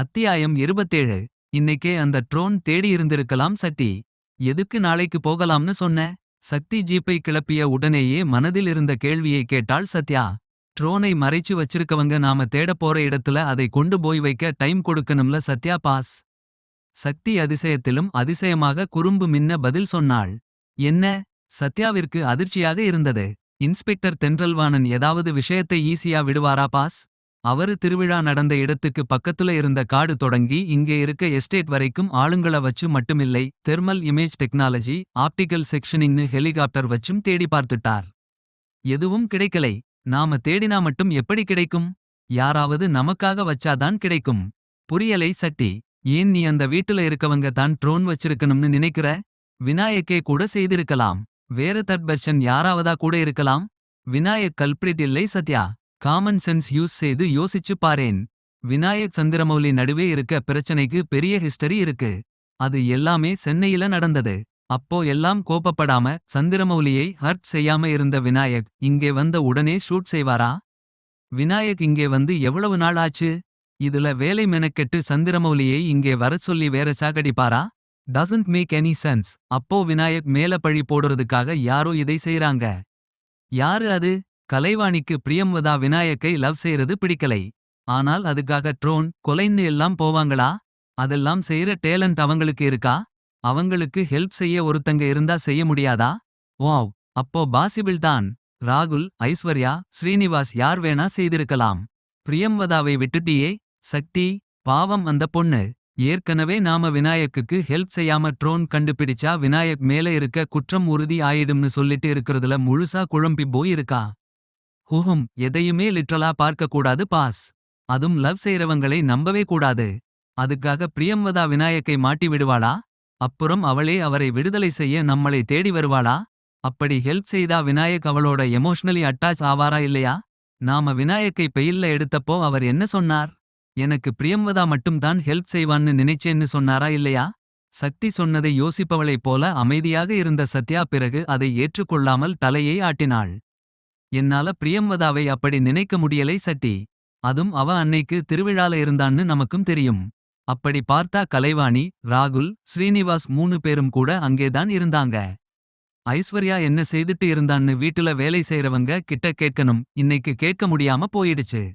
அத்தியாயம் இருபத்தேழு. இன்னைக்கே அந்த ட்ரோன் தேடி இருந்திருக்கலாம் சக்தி. எதுக்கு நாளைக்கு போகலாம்னு சொன்ன? சக்தி ஜீப்பை கிளப்பிய உடனேயே மனதில் இருந்த கேள்வியை கேட்டாள் சத்யா. ட்ரோனை மறைச்சு வச்சிருக்கவங்க நாம தேடப் போற இடத்துல அதை கொண்டு போய் வைக்க டைம் கொடுக்கணும்ல சத்யா பாஸ். சக்தி அதிசயத்திலும் அதிசயமாக குறும்பு மின்ன பதில் சொன்னாள். என்ன? சத்யாவிற்கு அதிர்ச்சியாக இருந்தது. இன்ஸ்பெக்டர் தென்றல்வாணன் ஏதாவது விஷயத்தை ஈஸியா விடுவாரா பாஸ்? அவரு திருவிழா நடந்த இடத்துக்கு பக்கத்துல இருந்த காடு தொடங்கி இங்கே இருக்க எஸ்டேட் வரைக்கும் ஆளுங்கள வச்சு மட்டுமில்லை தெர்மல் இமேஜ் டெக்னாலஜி ஆப்டிகல் செக்ஷனிங்னு ஹெலிகாப்டர் வச்சும் தேடி பார்த்துட்டார். எதுவும் கிடைக்கலை. நாம தேடினா மட்டும் எப்படி கிடைக்கும்? யாராவது நமக்காக வச்சாதான் கிடைக்கும். புரியலை சக்தி. ஏன் நீ அந்த வீட்டுல இருக்கவங்க தான் ட்ரோன் வச்சிருக்கணும்னு நினைக்கிற? விநாயக்கே கூட செய்திருக்கலாம். வேற தட்பர்ஷன் யாராவதா கூட இருக்கலாம்? விநாயக் கல்பிரிட் இல்லை சத்யா. காமன் சென்ஸ் யூஸ் செய்து யோசிச்சு பாரேன். விநாயக் சந்திரமௌலி நடுவே இருக்க பிரச்சனைக்கு பெரிய ஹிஸ்டரி இருக்கு. அது எல்லாமே சென்னையில நடந்தது. அப்போ எல்லாம் கோப்பப்படாம சந்திரமௌலியை ஹர்ட் செய்யாம இருந்த விநாயக் இங்கே வந்த உடனே ஷூட் செய்வாரா? விநாயக் இங்கே வந்து எவ்வளவு நாள் ஆச்சு? இதுல வேலை மெனக்கெட்டு சந்திரமௌலியை இங்கே வரச் சொல்லி வேற சாகடிப்பாரா? டசன்ட் மேக் எனி சென்ஸ் அப்போ விநாயக் மேல பழி போடுறதுக்காக யாரோ இதை செய்றாங்க. யாரு அது? கலைவாணிக்கு பிரியம்வதா விநாயக்கை லவ் செய்யறது பிடிக்கலை. ஆனால் அதுக்காக ட்ரோன் கொலைன்னு எல்லாம் போவாங்களா? அதெல்லாம் செய்யற டேலண்ட் அவங்களுக்கு இருக்கா? அவங்களுக்கு ஹெல்ப் செய்ய ஒருத்தங்க இருந்தா செய்ய முடியாதா? வாவ்! அப்போ பாசிபிள் தான். ராகுல் ஐஸ்வர்யா ஸ்ரீனிவாஸ் யார் வேணா செய்திருக்கலாம். பிரியம்வதாவை விட்டுட்டியே சக்தி பாவம் அந்த பொண்ணு. ஏற்கனவே நாம விநாயக்குக்கு ஹெல்ப் செய்யாம ட்ரோன் கண்டுபிடிச்சா விநாயக் மேல இருக்க குற்றம் உறுதி ஆயிடும்னு சொல்லிட்டு இருக்கிறதுல முழுசா குழம்பி போய் இருக்கா ஹூஹும் எதையுமே லிட்ரலா பார்க்க கூடாது பாஸ். அதும் லவ் செய்றவங்களை நம்பவே கூடாது. அதுக்காக பிரியம்வதா விநாயக்கை மாட்டி விடுவாளா? அப்புறம் அவளே அவரை விடுதலை செய்ய நம்மளை தேடி வருவாளா? அப்படி ஹெல்ப் செய்தா விநாயக் அவளோட எமோஷ்னலி அட்டாச் ஆவாரா இல்லையா? நாம விநாயக்கை பெயில்ல எடுத்தப்போ அவர் என்ன சொன்னார்? எனக்கு பிரியம்வதா மட்டும்தான் ஹெல்ப் செய்வான்னு நினைச்சேன்னு சொன்னாரா இல்லையா? சக்தி சொன்னதை யோசிப்பவளைப் போல அமைதியாக இருந்த சத்யா பிறகு அதை ஏற்றுக்கொள்ளாமல் தலையை ஆட்டினாள். என்னால பிரியம்வதாவை அப்படி நினைக்க முடியலை சட்டி. அதும் அவ அன்னைக்கு திருவிழால இருந்தான்னு நமக்கும் தெரியும். அப்படி பார்த்தா கலைவாணி ராகுல் ஸ்ரீனிவாஸ் மூணு பேரும் கூட அங்கேதான் இருந்தாங்க. ஐஸ்வர்யா என்ன செய்துட்டு இருந்தான்னு வீட்டுல வேலை செய்யறவங்க கிட்ட கேட்கணும். இன்னைக்கு கேட்க முடியாம போயிடுச்சு.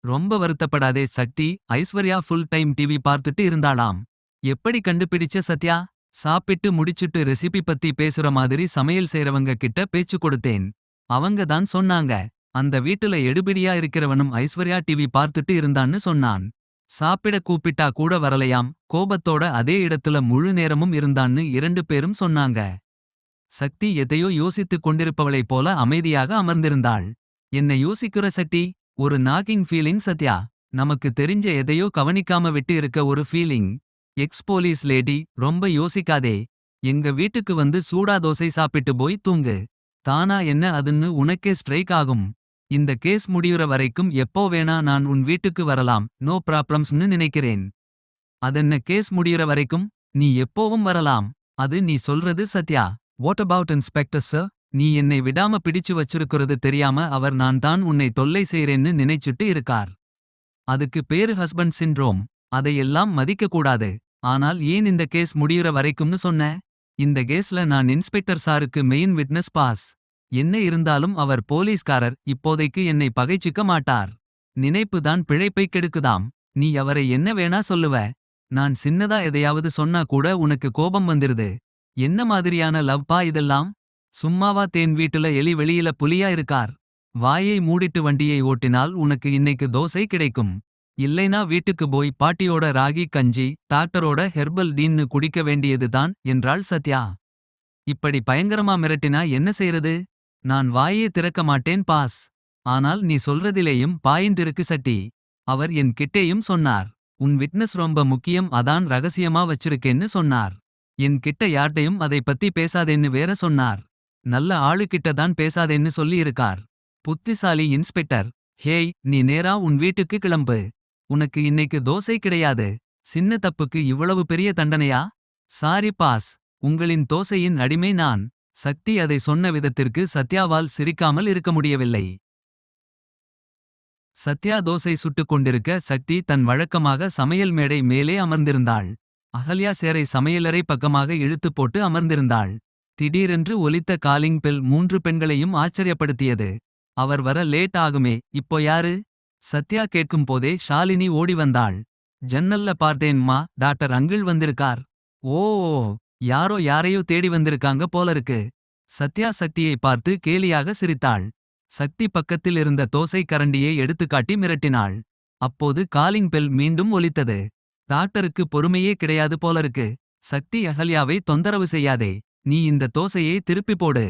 ரொம்ப வருத்தப்படாதே Sakthi. Aishwarya full time TV பார்த்துட்டு இருந்தாளாம். எப்படி கண்டுபிடிச்ச சத்யா? சாப்பிட்டு முடிச்சிட்டு ரெசிபி பத்தி பேசுற மாதிரி சமையல் செய்றவங்க கிட்ட பேச்சு கொடுத்தேன். அவங்க தான் சொன்னாங்க. அந்த வீட்டுல எடுபிடியா இருக்கிறவனும் ஐஸ்வர்யா டிவி பார்த்துட்டு இருந்தான்னு சொன்னான். சாப்பிட கூப்பிட்டா கூட வரலையாம். கோபத்தோட அதே இடத்துல முழு நேரமும் இருந்தான்னு இரண்டு பேரும் சொன்னாங்க. சக்தி எதையோ யோசித்துக் கொண்டிருப்பவளைப் போல அமைதியாக அமர்ந்திருந்தாள். என்ன யோசிக்கிற சக்தி ஒரு நாகிங் ஃபீலிங் சத்யா. நமக்கு தெரிஞ்ச எதையோ கவனிக்காம விட்டு இருக்க ஒரு ஃபீலிங் எக்ஸ் போலீஸ் லேடி ரொம்ப யோசிக்காதே. எங்க வீட்டுக்கு வந்து சூடா தோசை சாப்பிட்டு போய் தூங்கு. தானா என்ன அதுன்னு உனக்கே ஸ்ட்ரைக் ஆகும். இந்த கேஸ் முடியுற வரைக்கும் எப்போ வேணா நான் உன் வீட்டுக்கு வரலாம். நோ ப்ராப்ளம்ஸ்னு நினைக்கிறேன். அதென்ன கேஸ் முடியுற வரைக்கும் நீ எப்போவும் வரலாம். அது நீ சொல்றது Sathya. What about inspector sir நீ என்னை விடாம பிடிச்சு வச்சிருக்கிறது தெரியாம அவர் நான் தான் உன்னை தொல்லை செய்றேன்னு நினைச்சிட்டு இருக்கார். அதுக்கு பேரு ஹஸ்பண்ட் சின்ரோம் அதையெல்லாம் மதிக்க கூடாது ஆனால் ஏன் இந்த கேஸ் முடியுற வரைக்கும்னு சொன்ன? இந்த கேஸ்ல நான் இன்ஸ்பெக்டர் சாருக்கு மெயின் விட்னஸ் பாஸ். என்ன இருந்தாலும் அவர் போலீஸ்காரர் இப்போதைக்கு என்னை பகைச்சிக்க மாட்டார். நினைப்பு தான் பிழைப்பை கெடுக்குதாம். நீ அவரை என்ன வேணா சொல்லுவ. நான் சின்னதா எதையாவது சொன்னா கூட உனக்கு கோபம் வந்துருது. என்ன மாதிரியான லவ்பா இதெல்லாம்? சும்மாவா தேன் வீட்டுல எலி வெளியில புலியா இருக்கார். வாயை மூடிட்டு வண்டியை ஓட்டினால் உனக்கு இன்னைக்கு தோசை கிடைக்கும். இல்லைனா வீட்டுக்கு போய் பாட்டியோட ராகி கஞ்சி டாக்டரோட ஹெர்பல் டீன்னு குடிக்க வேண்டியதுதான் என்றாள் சத்யா. இப்படி பயங்கரமா மிரட்டினா என்ன செய்யறது நான் வாயே திறக்க மாட்டேன் பாஸ். ஆனால் நீ சொல்றதிலேயும் பாயிந்திருக்கு சட்டி சக்தி. அவர் என் கிட்டேயும் சொன்னார். உன் விட்னஸ் ரொம்ப முக்கியம் அதான் ரகசியமா வச்சிருக்கேன்னு சொன்னார். என் கிட்ட யார்ட்டையும் அதை பத்தி பேசாதேன்னு வேற சொன்னார். நல்ல ஆளுகிட்ட தான் பேசாதேன்னு சொல்லியிருக்கார். புத்திசாலி இன்ஸ்பெக்டர். ஹேய் நீ நேரா உன் வீட்டுக்கு கிளம்பு. உனக்கு இன்னைக்கு தோசை கிடையாது சின்ன தப்புக்கு இவ்வளவு பெரிய தண்டனையா சாரி பாஸ் உங்களின் தோசையின் அடிமை நான் சக்தி அதை சொன்ன விதத்திற்கு சத்யாவால் சிரிக்காமல் இருக்க முடியவில்லை சத்யா தோசை சுட்டுக் கொண்டிருக்க சக்தி தன் வழக்கமாக சமையல் மேடை மேலே அமர்ந்திருந்தாள். அகல்யா சேரை சமையலறை பக்கமாக இழுத்துப் போட்டு அமர்ந்திருந்தாள். திடீரென்று ஒலித்த காலிங் பெல் மூன்று பெண்களையும் ஆச்சரியப்படுத்தியது. அவர் வர லேட் ஆகுமே இப்போ யாரு. சத்யா கேட்கும் போதே ஷாலினி ஓடி வந்தாள். ஜன்னல்ல பார்த்தேன்மா டாக்டர் அங்கிள் வந்திருக்கார். ஓ யாரோ யாரையோ தேடி வந்திருக்காங்க போலருக்கு. சத்யா சக்தியை பார்த்து கேலியாக சிரித்தாள். சக்தி பக்கத்தில் இருந்த தோசை கரண்டியை எடுத்துக்காட்டி மிரட்டினாள். அப்போது காலிங் பெல் மீண்டும் ஒலித்தது. டாக்டருக்கு பொறுமையே கிடையாது போலருக்கு. சக்தி அகல்யாவை தொந்தரவு செய்யாதே. நீ இந்த தோசையை திருப்பி போடு.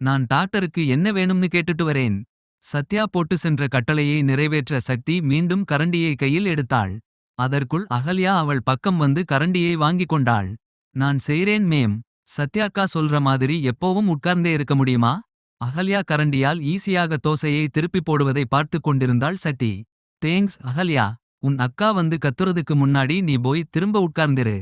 நான் டாக்டருக்கு என்ன வேணும்னு கேட்டுட்டு வரேன். சத்யா போட்டு சென்ற கட்டளையை நிறைவேற்ற சக்தி மீண்டும் கரண்டியை கையில் எடுத்தாள். அதற்குள் அகல்யா அவள் பக்கம் வந்து கரண்டியை வாங்கிக் கொண்டாள். நான் செய்றேன் மேம். சத்யாக்கா சொல்ற மாதிரி எப்போவும் உட்கார்ந்தே இருக்க முடியுமா. அகல்யா கரண்டியால் ஈஸியாக தோசையை திருப்பி போடுவதை பார்த்துக் கொண்டிருந்தாள் சக்தி. தேங்க்ஸ் அகல்யா உன் அக்கா வந்து கத்துறதுக்கு முன்னாடி நீ போய் திரும்ப உட்கார்ந்திரு.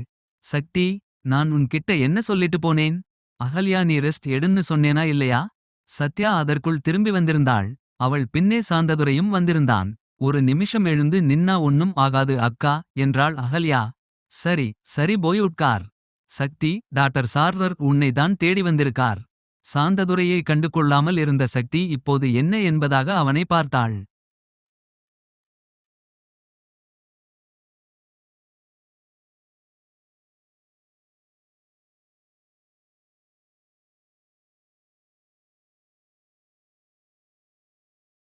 சக்தி நான் உன் கிட்ட என்ன சொல்லிட்டு போனேன். அகல்யா நீ ரெஸ்ட் எடுன்னு சொன்னேனா இல்லையா. சத்யா அதற்குள் திரும்பி வந்திருந்தாள். அவள் பின்னே சாந்ததுரையும் வந்திருந்தான். ஒரு நிமிஷம் எழுந்து நின்னா ஒன்னும் ஆகாது அக்கா என்றாள் அகல்யா. சரி சரி போய் உட்கார். சக்தி டாக்டர் சார்வர் உன்னை தான் தேடி வந்திருக்கார். சாந்ததுரையை கண்டு கொள்ளாமல் இருந்த சக்தி இப்போது என்ன என்பதாக அவனை பார்த்தாள்.